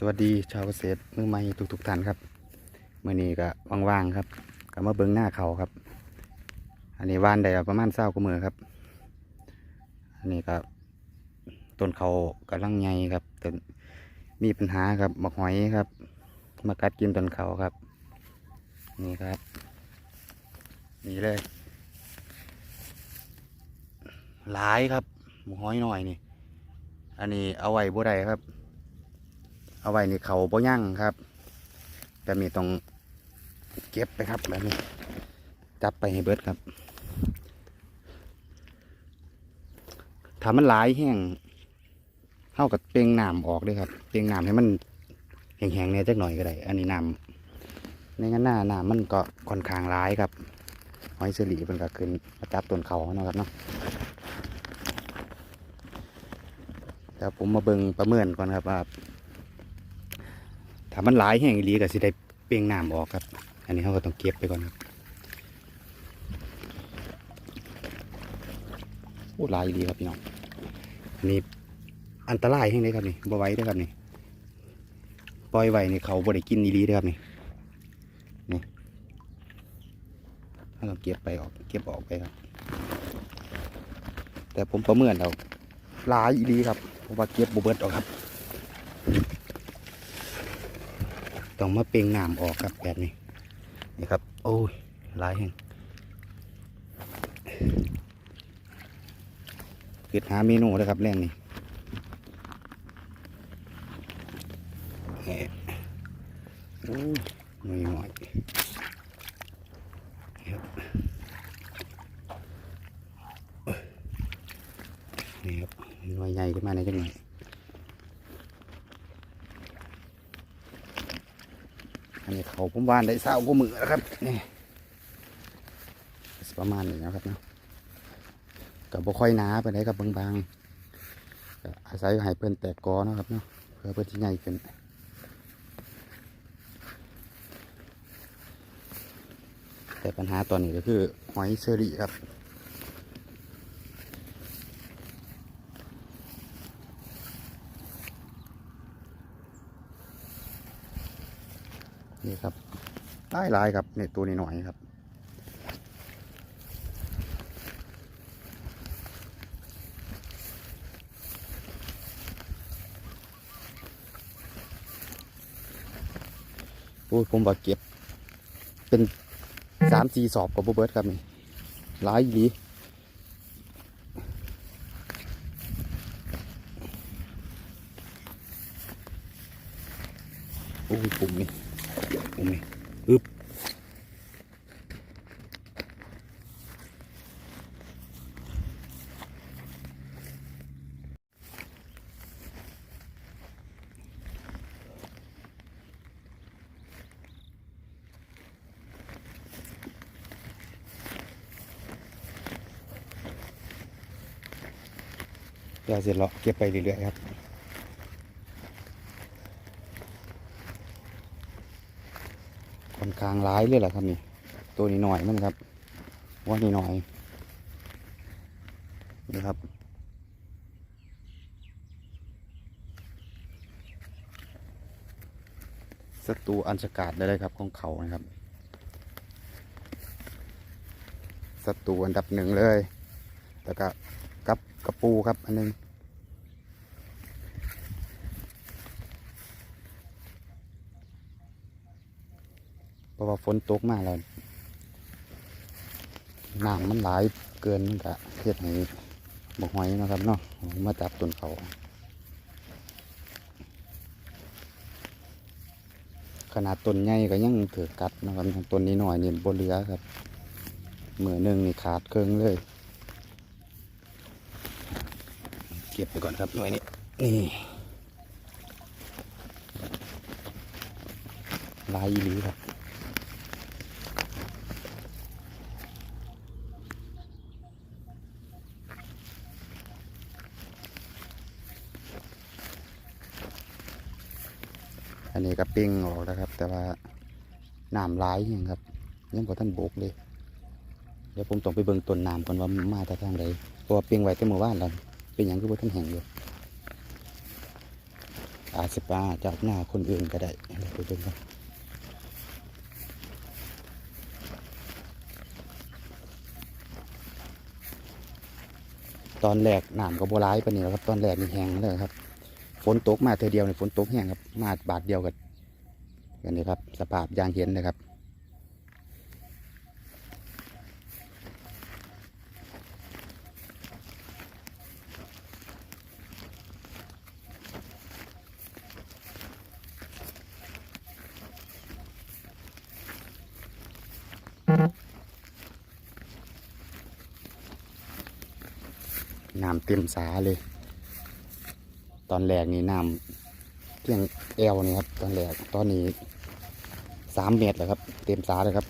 สวัสดีชาวเกษตรมือใหม่ทุกๆท่านครับเมื่อนี้ก็ว่างๆครับก็มาเบิ้งหน้าเขาครับ อันนี้วานได้ประมาณเศร้ากว่ามือครับ อันนี้ก็ต้นเขากำลังใหญ่ครับแต่มีปัญหาครับบักหอยครับ มากัดกินต้นเขาครับ นี่ครับนี่เลยหลายครับบักหอยหน่อยนี่ อันนี้เอาไว้บ่ได้ครับ เอาไว้ในเขาบ่ยั่งครับ แบบนี้ต้องเก็บไปครับแบบนี้จับไปให้เบิดครับถ้ามันหลายแห้งเท่ากับเปลงน้ำออกด้วยครับเปลงน้ำให้มันแห้งๆเนี่ยจักหน่อยก็ได้ อันนี้น้ำในงั้นหน้าน้ำมันก็ค่อนข้างร้ายครับหอยเสลีมันก็ขึ้นมาจับต้นเขาเนาะครับเนาะเดี๋ยวผมมาเบิงประเมินก่อนครับว่า ถ้ามันหลายแห้งอีหลีก็สิได้เปลียงน้ำออกครับ อันนี้เขาก็ต้องเก็บไปก่อนครับโอ้หลายอีหลีครับพี่น้องอันนี้อันตรายแห้งเลยครับนี่บ่ไว้ด้อครับนี่ปล่อยไว้นี่เขาบ่ได้กินอีหลีด้อครับนี่นี่เขาต้องเก็บไปออกเก็บออกไปครับ แต่ผมประเมินเอาหลายอีหลีครับเพราะว่าเก็บบุเบิดออกครับ ต้องมาเปล่งน้ำออกครับแบบนี้นี่ครับ โอ้ยลายแห่งคิดหาเมนูเลยครับแรงนี่แหะโอ้ยหน่อยหน่อยนี่ครับนี่ครับหน่วยใหญ่ขึ้นมาในจังหน่อย อันนี้เขาผมวานได้เศร้าก็มือแล้วครับนี่ประมาณนี้นะครับเนาะกับบ่ค่อยหนาไปไหนกับบางๆอาศัยให้เพิ่นแตกกอนะครับเนาะเพื่อเพิ่นที่ใหญ่ขึ้นแต่ปัญหาตอนนี้ก็คือหอยเชอรี่ครับ นี่ครับหลายลายครับเนี่ยตัวนี้หน่อยครับโอ้ยผมว่าเก็บ เป็นสามสี่สอบกับโบเบิร์ตครับนี่หลายอีหลีโอ้ยปุ่มนี่ ปุ่มนี่อึบเดี๋ยวเสร็จแล้วเก็บไปเรื่อยๆครับ ค่อนข้างร้ายเลยแหละครับนี่ ตัวนี้หน่อยมันครับ ว่านี่หน่อยนี่ครับศัตรูอันสกาดได้เลยครับของเขานะครับศัตรูอันดับหนึ่งเลย แล้วก็กับกระปูครับอันหนึง เพราะว่าฝนตกมาแล้วน้ำมันหลายเกินก็เฮ็ดให้บกหอยนะครับเนาะมาจับต้นเขาขนาดต้นใหญ่ก็ยังถือกัดนะครับต้นนี้หน่อยนี่บนเรือครับเมือหนึ่งนี่ขาดเครื่องเลย เก็บไปก่อนครับหน่วยนี้นี่ลายอีหลีครับ อันนี้ก็ปิ้งออกแล้วครับ แต่ว่าน้ำร้ายยังครับยังกว่าท่านโบกเลยเดี๋ยวผมต้องไปเบิ่งต้นน้ำก่อนว่ามาจากทางใดเพราะว่าปิ้งไว้แต่เมื่อวานแล้วเป็นอย่างคือว่าท่านแห้งอยู่อาจจะมาจากหน้าคนอื่นก็ได้เดี๋ยวไปดูกันตอนแรกน้ำก็โบร้ายปนนี้แล้วครับ ตอนแรกนี่แห้งเลยครับ ฝนตกมาเธอเดียวเนี่ยฝนตกแห้งครับ มาบาทเดียวกันกันนี่ครับ สภาพยางเห็นนะครับน้ำเต็มสาเลย ตอนแรกนี่น้ำเพียงเอลนี่ครับ ตอนแรกตอนนี้สามเมตรแล้วครับ เต็มสาเลยครับ